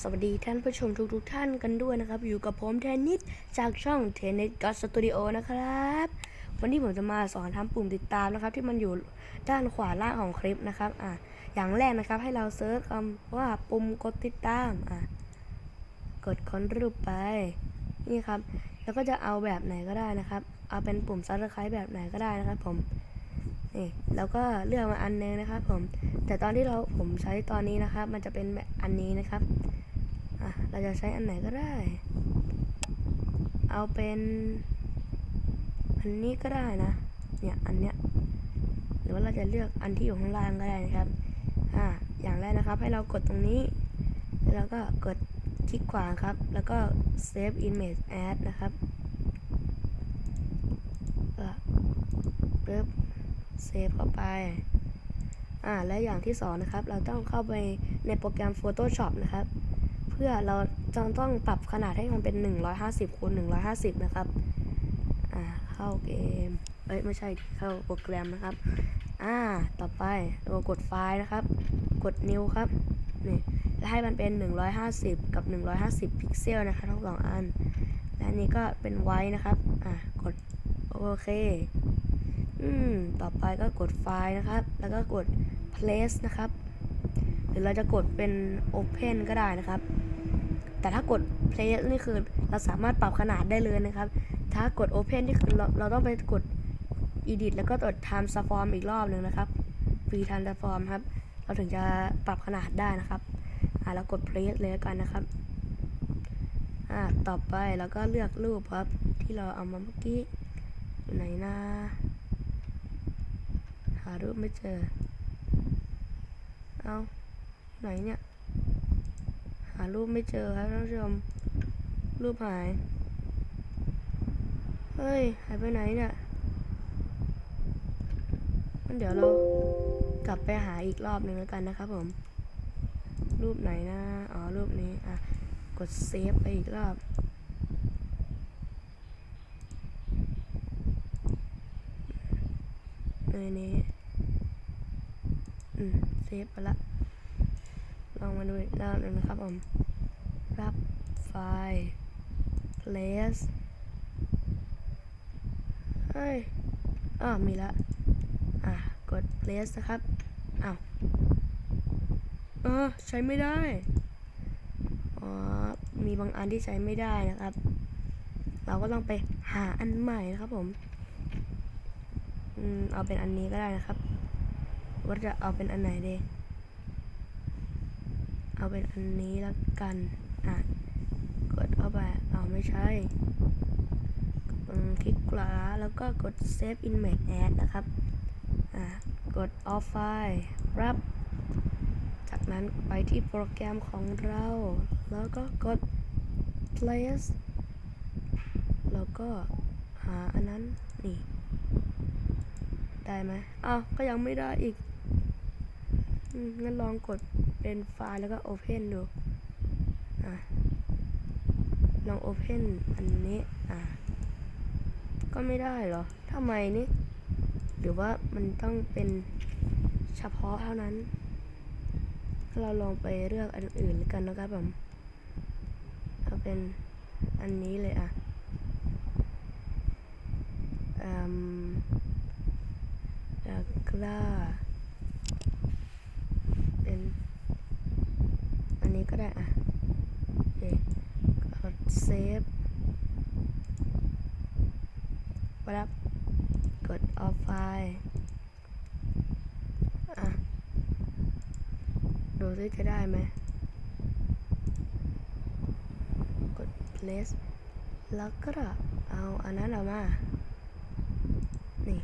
สวัสดีท่านผู้ชมทุกทุกท่านกันด้วยนะครับ อยู่กับผมเทนนิสจากช่องเทนนิสก็สตูดิโอนะครับ วันนี้ผมจะมาสอนทำปุ่มติดตามนะครับ ที่มันอยู่ด้านขวาล่างของคลิปนะครับอะอย่างแรกนะครับให้เราเซิร์ชคำว่าปุ่มกดติดตามอะกดค้นรูปไปนี่ครับ แล้วก็จะเอาแบบไหนก็ได้นะครับ เอาเป็นปุ่มซับสไครต์แบบไหนก็ได้นะครับ ผม นี่แล้วก็เลือกมาอันนึงนะครับ ผม แต่ตอนที่เราผมใช้ตอนนี้นะครับ มันจะเป็นแบบอันนี้นะครับอะเราจะใช้อันไหนก็ได้ เอาเป็นอันนี้ก็ได้นะ เนี่ยอันเนี้ยหรือว่าเราจะเลือกอันที่อยู่ข้างล่างก็ได้นะครับอ่าอย่างแรกนะครับ ให้เรากดตรงนี้ แล้วก็กดคลิกขวาครับ แล้วก็ save image as นะครับก็ปึ๊บ save เข้าไป อ่า และอย่างที่สองนะครับ เราต้องเข้าไปในโปรแกรม Photoshop นะครับ เพื่อเราจะต้องปรับขนาดให้มันเป็น 150คูณ150 นะครับ อ่า เข้าเกม เอ้ย ไม่ใช่ เข้าโปรแกรมนะครับ อ่า ต่อไปเรากดไฟล์นะครับ กด new ครับ นี่แล้วให้มันเป็น 150 กับ 150 พิกเซลนะครับทั้งสองอัน และนนี้ก็เป็นไว้นะครับ อ่ากดโอเค อืม ต่อไปก็กดไฟล์นะครับ แล้วก็กด place นะครับ หรือเราจะกดเป็น open ก็ได้นะครับ แต่ถ้ากด place นี่คือเราสามารถปรับขนาดได้เลยนะครับ ถ้ากด open นี่คือเราเราต้องไปกด edit แล้วก็กด time transform อีกรอบหนึ่งนะครับ free time transform ครับ เราถึงจะปรับขนาดได้นะครับ อ่าแล้วกด place เลยกันนะครับ อ่า ต่อไปเราก็เลือกรูปครับ ที่เราเอามาเมื่อกี้อยู่ไหนนะ หารูปไม่เจอ เอาไหนเนี่ย หารูปไม่เจอครับท่านผู้ชม รูปหาย เฮ้ย หายไปไหนเนี่ยงั้นเดี๋ยวเรากลับไปหาอีกรอบหนึ่งแล้วกันนะครับผม รูปไหนนะ อ๋อ รูปนี้ อะ กดเซฟไปอีกรอบ ในนี้อืมเซฟไปละ ลองมาดูอีกรอบหนึงนะครับผม รับไฟล์ place เฮ้ยอ้าวมีละ อะ กด place นะครับ อ้าวเออ ใช้ไม่ได้ อ๋อ มีบางอันที่ใช้ไม่ได้นะครับ เราก็ต้องไปหาอันใหม่นะครับผม เอาเป็นอันนี้ก็ได้นะครับ ว่าจะเอาเป็นอันไหนดีเอาเป็นอันนี้แล้วกัน อะ กดเข้าไป เอาไม่ใช่คลิกขวาแล้วก็กด save image as นะครับ อะ กด off file รับ จากนั้นไปที่โปรแกรมของเรา แล้วก็กด place แล้วก็หาอันนั้น นี่ ได้ไหมอ้าว ก็ยังไม่ได้อีกองั้นลองกดเป็นไฟล์แล้วก็ Open ดู อะ ลอง Open อันนี้ อะ ก็ไม่ได้เหรอทำไมนี่ หรือว่ามันต้องเป็นเฉพาะเท่านั้น เราลองไปเลือกอันอื่นกันนะครับผมเอาเป็นอันนี้เลยอะอืม แล้วก็เป็นอันนี้ก็ได้อะโอเคกดเซฟปั๊บกด off file อะ ดูซิจะได้ไหมกด place แล้วก็เอาอันนั้นออกมา นี่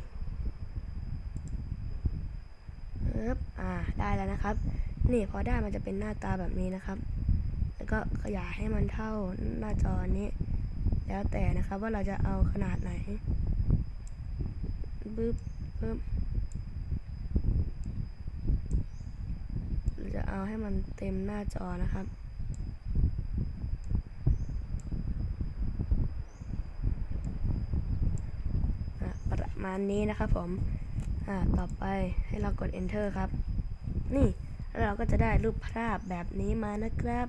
ปึ๊ บอ่า ได้แล้วนะครับ นี่พอได้มันจะเป็นหน้าตาแบบนี้นะครับ แล้วก็ขยายให้มันเท่าหน้าจอนี้ แล้วแต่นะครับว่าเราจะเอาขนาดไหนปึ๊บปึ๊บเราจะเอาให้มันเต็มหน้าจอนะครับอะประมาณนี้นะครับผม อ่า ต่อไป ให้เรากด enter ครับ นี่เราก็จะได้รูปภาพแบบนี้มานะครับ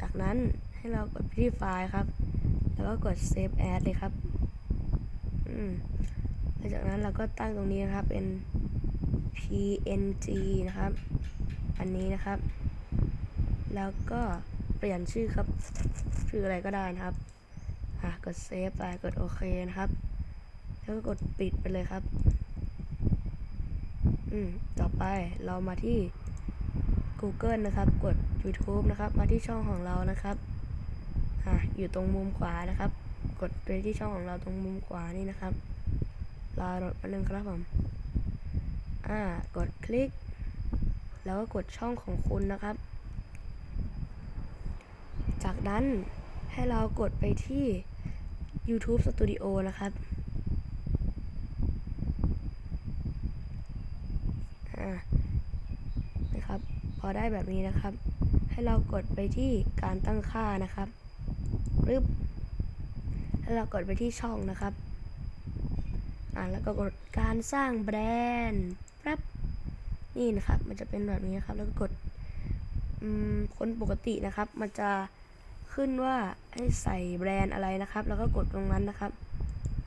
จากนั้นให้เรากดที่ไฟล์ครับ แล้วก็กด save as เลยครับ อืมหลังจากนั้นเราก็ตั้งตรงนี้นะครับเป็น png นะครับ อันนี้นะครับ แล้วก็เปลี่ยนชื่อครับ ชื่ออะไรก็ได้นะครับ อะ กด save ไป กดโอเคนะครับ แล้วก็กดปิดไปเลยครับ อืมต่อไปเรามาที่ Google นะครับ กด YouTube นะครับ มาที่ช่องของเรานะครับอะอยู่ตรงมุมขวานะครับ กดไปที่ช่องของเราตรงมุมขวานี่นะครับรอรถมาหนึ่งครับผมอ่ากดคลิก แล้วก็กดช่องของคุณนะครับ จากนั้นให้เรากดไปที่ YouTube Studio นะครับ อ่า นะครับ พ อได้แบบนี้นะครับ ให้เรากดไปที่การตั้งค่านะครับปึ๊บแล้เรากดไปที่ช่องนะครับ อ่าแล้วก็กดการสร้างแบรนด์แป๊บนี่นะครับ มันจะเป็นแบบนี้นครับ แล้วก็กดคนปกตินะครับ มันจะขึ้นว่าให้ใส่แบรนด์อะไรนะครับ แล้วก็กดตรงนั้นนะครับ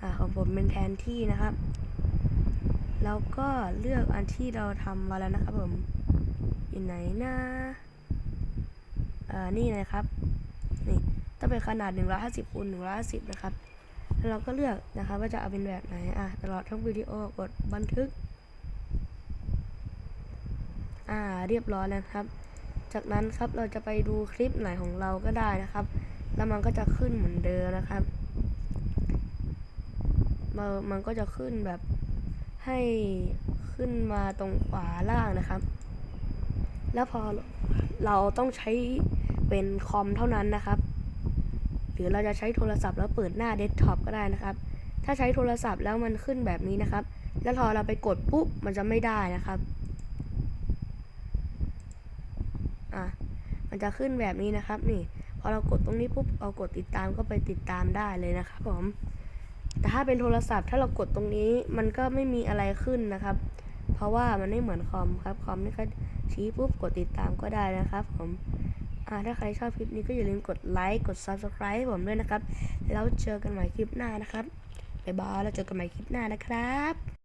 อ่าของผมเป็นแทนที่นะครับ แล้วก็เลือกอันที่เราทำมาแล้วนะครับผม ไหนนะอ่านี่นะครับ นี่ต้องเป็นขนาด 150คูณ150 นะครับ แล้วเราก็เลือกนะครับว่าจะเอาเป็นแบบไหน อะ ตลอดทั้งวิดีโอกดบันทึก อ่า เรียบร้อยแล้วครับ จากนั้นครับเราจะไปดูคลิปไหนของเราก็ได้นะครับ แล้วมันก็จะขึ้นเหมือนเดิมนะครับมันมันก็จะขึ้นแบบให้ขึ้นมาตรงขวาล่างนะครับ แล้วพอเราต้องใช้เป็นคอมเท่านั้นนะครับ หรือเราจะใช้โทรศัพท์แล้วเปิดหน้าเดสก์ท็อปก็ได้นะครับ ถ้าใช้โทรศัพท์แล้วมันขึ้นแบบนี้นะครับ แล้วพอเราไปกดปุ๊บมันจะไม่ได้นะครับอะมันจะขึ้นแบบนี้นะครับนี่พอเรากดตรงนี้ปุ๊บเอากดติดตามก็ไปติดตามได้เลยนะครับผมแต่ถ้าเป็นโทรศัพท์ถ้าเรากดตรงนี้มันก็ไม่มีอะไรขึ้นนะครับ เพราะว่ามันไม่เหมือนคอมครับ คอมนี่ก็ชี้ปุ๊บกดติดตามก็ได้นะครับผมอ่าถ้าใครชอบคลิปนี้ก็อย่าลืมกดไลค์กด Subscribe ให้ผมด้วยนะครับ แล้วเจอกันใหม่คลิปหน้านะครับบ๊ายบายแล้วเจอกันใหม่คลิปหน้านะครับ